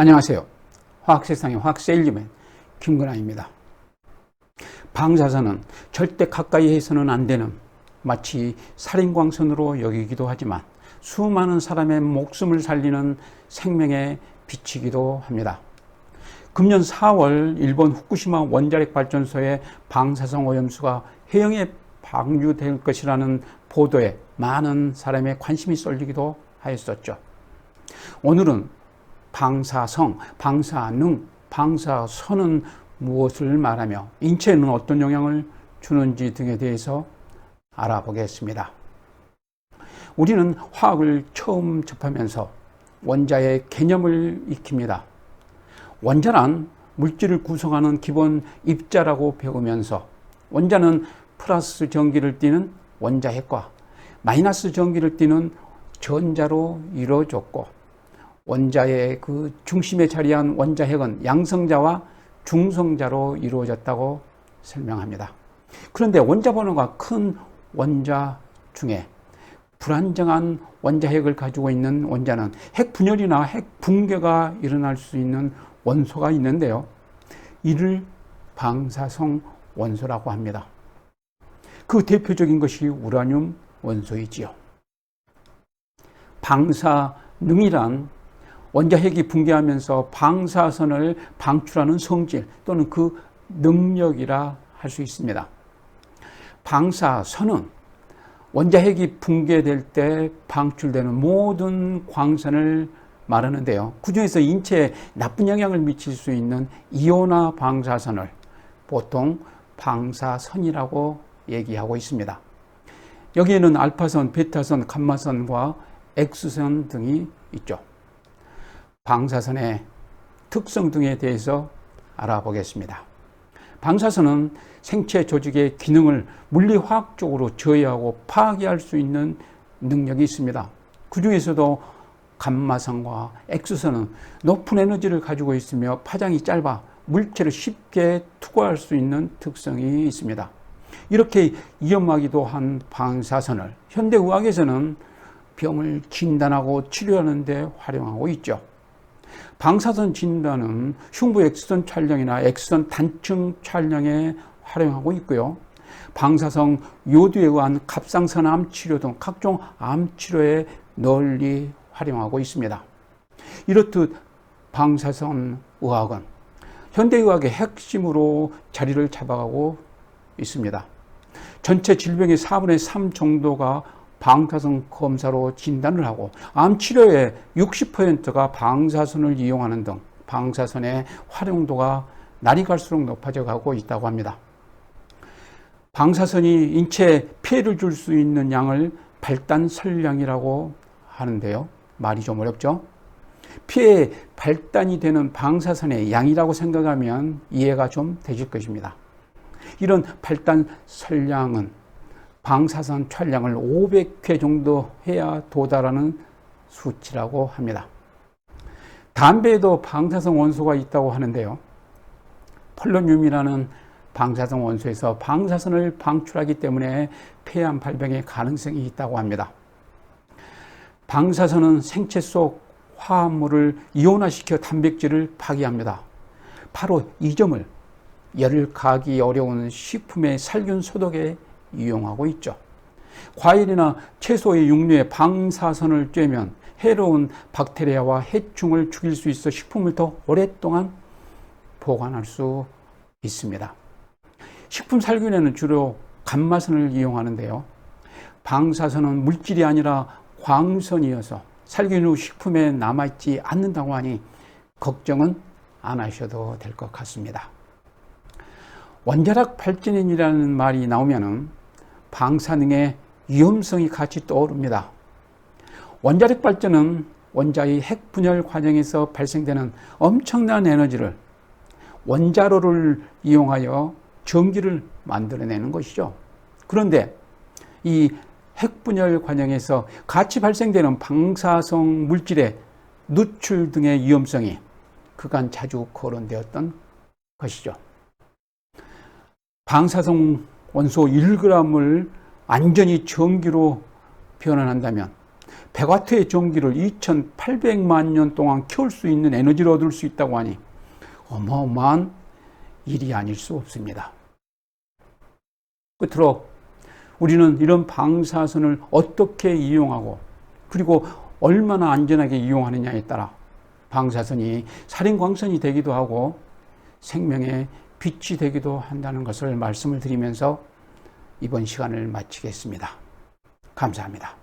안녕하세요. 화학세상의 화학셀리맨 김근아입니다. 방사선은 절대 가까이 해서는 안 되는 마치 살인광선으로 여기기도 하지만 수많은 사람의 목숨을 살리는 생명의 빛이기도 합니다. 금년 4월 일본 후쿠시마 원자력 발전소의 방사성 오염수가 해영에 방류될 것이라는 보도에 많은 사람의 관심이 쏠리기도 하였었죠. 오늘은 방사성, 방사능, 방사선은 무엇을 말하며 인체에는 어떤 영향을 주는지 등에 대해서 알아보겠습니다. 우리는 화학을 처음 접하면서 원자의 개념을 익힙니다. 원자란 물질을 구성하는 기본 입자라고 배우면서 원자는 플러스 전기를 띠는 원자핵과 마이너스 전기를 띠는 전자로 이루어졌고 원자의 그 중심에 자리한 원자핵은 양성자와 중성자로 이루어졌다고 설명합니다. 그런데 원자 번호가 큰 원자 중에 불안정한 원자핵을 가지고 있는 원자는 핵 분열이나 핵 붕괴가 일어날 수 있는 원소가 있는데요. 이를 방사성 원소라고 합니다. 그 대표적인 것이 우라늄 원소이지요. 방사능이란 원자핵이 붕괴하면서 방사선을 방출하는 성질 또는 그 능력이라 할 수 있습니다. 방사선은 원자핵이 붕괴될 때 방출되는 모든 광선을 말하는데요. 그 중에서 인체에 나쁜 영향을 미칠 수 있는 이온화 방사선을 보통 방사선이라고 얘기하고 있습니다. 여기에는 알파선, 베타선, 감마선과 엑스선 등이 있죠. 방사선의 특성 등에 대해서 알아보겠습니다. 방사선은 생체 조직의 기능을 물리화학적으로 저해하고 파괴할 수 있는 능력이 있습니다. 그 중에서도 감마선과 엑스선은 높은 에너지를 가지고 있으며 파장이 짧아 물체를 쉽게 투과할 수 있는 특성이 있습니다. 이렇게 위험하기도 한 방사선을 현대의학에서는 병을 진단하고 치료하는 데 활용하고 있죠. 방사선 진단은 흉부 엑스선 촬영이나 엑스선 단층 촬영에 활용하고 있고요. 방사성 요도에 의한 갑상선 암 치료 등 각종 암 치료에 널리 활용하고 있습니다. 이렇듯 방사선 의학은 현대의학의 핵심으로 자리를 잡아가고 있습니다. 전체 질병의 4분의 3 정도가 방사선 검사로 진단을 하고 암 치료의 60%가 방사선을 이용하는 등 방사선의 활용도가 날이 갈수록 높아져 가고 있다고 합니다. 방사선이 인체에 피해를 줄 수 있는 양을 발단 설량이라고 하는데요. 말이 좀 어렵죠? 피해 발단이 되는 방사선의 양이라고 생각하면 이해가 좀 되실 것입니다. 이런 발단 설량은 방사선 촬영을 500회 정도 해야 도달하는 수치라고 합니다. 담배에도 방사성 원소가 있다고 하는데요. 폴로늄이라는 방사성 원소에서 방사선을 방출하기 때문에 폐암 발병의 가능성이 있다고 합니다. 방사선은 생체 속 화합물을 이온화시켜 단백질을 파괴합니다. 바로 이 점을 열을 가기 어려운 식품의 살균 소독에 이용하고 있죠. 과일이나 채소의 육류에 방사선을 쬐면 해로운 박테리아와 해충을 죽일 수 있어 식품을 더 오랫동안 보관할 수 있습니다. 식품 살균에는 주로 감마선을 이용하는데요. 방사선은 물질이 아니라 광선이어서 살균 후 식품에 남아있지 않는다고 하니 걱정은 안 하셔도 될 것 같습니다. 원자력 발전인이라는 말이 나오면은 방사능의 위험성이 같이 떠오릅니다. 원자력 발전은 원자의 핵 분열 과정에서 발생되는 엄청난 에너지를 원자로를 이용하여 전기를 만들어내는 것이죠. 그런데 이 핵분열 과정에서 같이 발생되는 방사성 물질의 누출 등의 위험성이 그간 자주 거론되었던 것이죠. 방사성 원소 1g을 완전히 전기로 변환한다면 100와트의 전기를 2800만 년 동안 키울 수 있는 에너지를 얻을 수 있다고 하니 어마어마한 일이 아닐 수 없습니다. 끝으로 우리는 이런 방사선을 어떻게 이용하고 그리고 얼마나 안전하게 이용하느냐에 따라 방사선이 살인광선이 되기도 하고 생명의 빛이 되기도 한다는 것을 말씀을 드리면서 이번 시간을 마치겠습니다. 감사합니다.